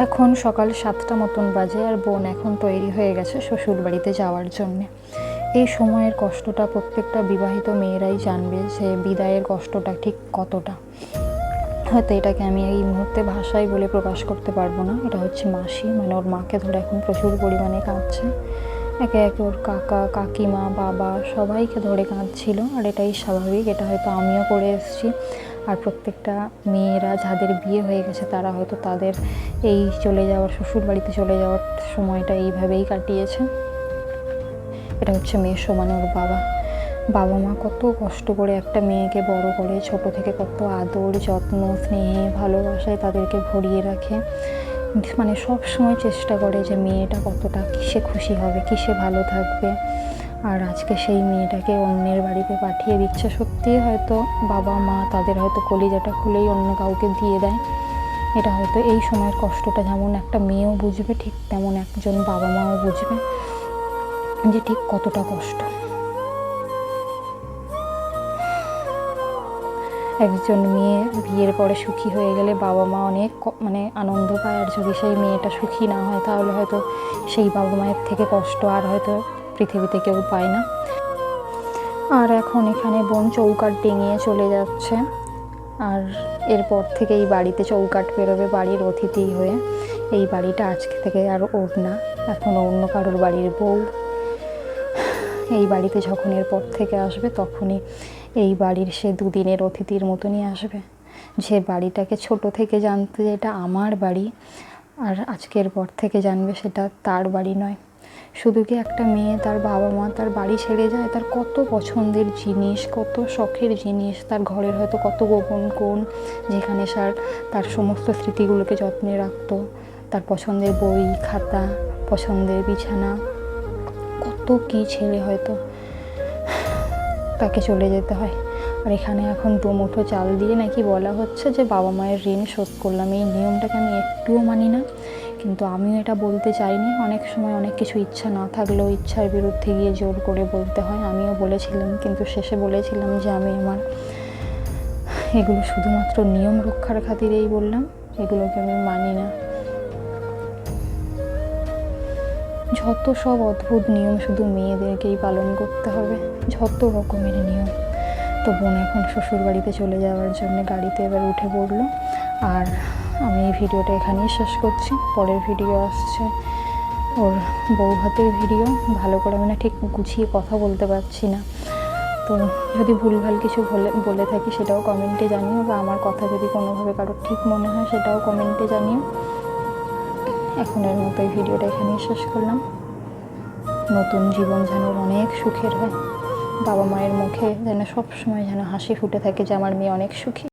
এখন সকাল সাতটা মতন বাজে আর বোন এখন তৈরি হয়ে গেছে শ্বশুর বাড়িতে যাওয়ার জন্যে। এই সময়ের কষ্টটা প্রত্যেকটা বিবাহিত মেয়েরাই জানবে যে বিদায়ের কষ্টটা ঠিক কতটা। হয়তো এটাকে আমি এই মুহূর্তে ভাষায় বলে প্রকাশ করতে পারব না। এটা হচ্ছে মাসি। মানে ওর মাকে ধরে এখন প্রচুর পরিমাণে কাঁদছে। একে একে ওর কাকা, কাকিমা, বাবা সবাইকে ধরে কাঁদছিল। আর এটাই স্বাভাবিক। এটা হয়তো আমিও করে এসেছি। আর প্রত্যেকটা মেয়েরা যাদের বিয়ে হয়ে গেছে, তারা হয়তো তাদের এই চলে যাওয়ার শ্বশুর বাড়িতে চলে যাওয়ার সময়টা এইভাবেই কাটিয়েছে। এটা হচ্ছে মেয়ের সমানে ওর বাবা। বাবা মা কত কষ্ট করে একটা মেয়েকে বড় করে, ছোট থেকে কত আদর, যত্ন, স্নেহে, ভালোবাসায় তাদেরকে ভরিয়ে রাখে। মানে সব সময় চেষ্টা করে যে মেয়েটা কতটা কিসে খুশি হবে, কিসে ভালো থাকবে। আর আজকে সেই মেয়েটাকে অন্যের বাড়িতে পাঠিয়ে দিচ্ছে। সত্যিই হয়তো বাবা মা তাদের হয়তো কলিজাটা খুলেই অন্য কাউকে দিয়ে দেয়। এটা হয়তো এই সময়ের কষ্টটা যেমন একটা মেয়েও বুঝবে, ঠিক তেমন একজন বাবা মাও বুঝবে যে ঠিক কতটা কষ্ট। একজন মেয়ে বিয়ের পরে সুখী হয়ে গেলে বাবা মা অনেক মানে আনন্দ পায়। আর যদি সেই মেয়েটা সুখী না হয়, তাহলে হয়তো সেই বাবা মায়ের থেকে কষ্ট আর হয়তো পৃথিবীতে কেউ পায় না। আর এখন এখানে বোন চৌকাট ডিঙিয়ে চলে যাচ্ছে। আর এরপর থেকে এই বাড়িতে চৌকাট বেরোবে বাড়ির অতিথি হয়ে। এই বাড়িটা আজকে থেকে আর ওর না, এখন অন্য কারোর বাড়ির বউ। এই বাড়িতে যখন এরপর থেকে আসবে, তখনই এই বাড়ির সে দুদিনের অতিথির মতনই আসবে। যে বাড়িটাকে ছোট থেকে জানতে যে এটা আমার বাড়ি। আর আজকের পর থেকে জানবে সেটা তার বাড়ি নয়। শুধু কি একটা মেয়ে তার বাবা মা তার বাড়ি ছেড়ে যায়? তার কত পছন্দের জিনিস, কত শখের জিনিস, তার ঘরের হয়তো কত গোপন কোণ যেখানে সার তার সমস্ত স্মৃতিগুলোকে যত্নে রাখতো। তার পছন্দের বই, খাতা, পছন্দের বিছানা, কত কী ছেড়ে হয়তো তাকে চলে যেতে হয়। আর এখানে এখন দু মুঠো চাল দিয়ে নাকি বলা হচ্ছে যে বাবা মায়ের ঋণ শোধ করলাম। এই নিয়মটাকে আমি একটুও মানি না। কিন্তু আমিও এটা বলতে চাইনি। অনেক সময় অনেক কিছু ইচ্ছা না থাকলেও ইচ্ছার বিরুদ্ধে গিয়ে জোর করে বলতে হয়। আমিও বলেছিলাম, কিন্তু শেষে বলেছিলাম যে আমি আমার এগুলো শুধুমাত্র নিয়ম রক্ষার খাতিরেই বললাম। এগুলোকে আমি মানি না। যত সব অদ্ভুত নিয়ম শুধু মেয়েদেরকেই পালন করতে হবে, যত রকমের নিয়ম। তো বোন এখন শ্বশুর বাড়িতে চলে যাওয়ার জন্য গাড়িতে এবার উঠে পড়ল। আর আমি এই ভিডিওটা এখানেই শেষ করছি। পরের ভিডিও আসছে ওর বউ হাতের ভিডিও। ভালো করে আমি না ঠিক গুছিয়ে কথা বলতে পারছি না। তো যদি ভুলভাল কিছু বলে বলে থাকি সেটাও কমেন্টে জানিও বা আমার কথা যদি কোনোভাবে কারোর ঠিক মনে হয় সেটাও কমেন্টে জানিও। এখনের মতো এই ভিডিওটা এখানেই শেষ করলাম। নতুন জীবন যেন অনেক সুখের হয়। বাবা মায়ের মুখে যেন সব সময় যেন হাসি ফুটে থাকে যে আমার মেয়ে অনেক সুখী।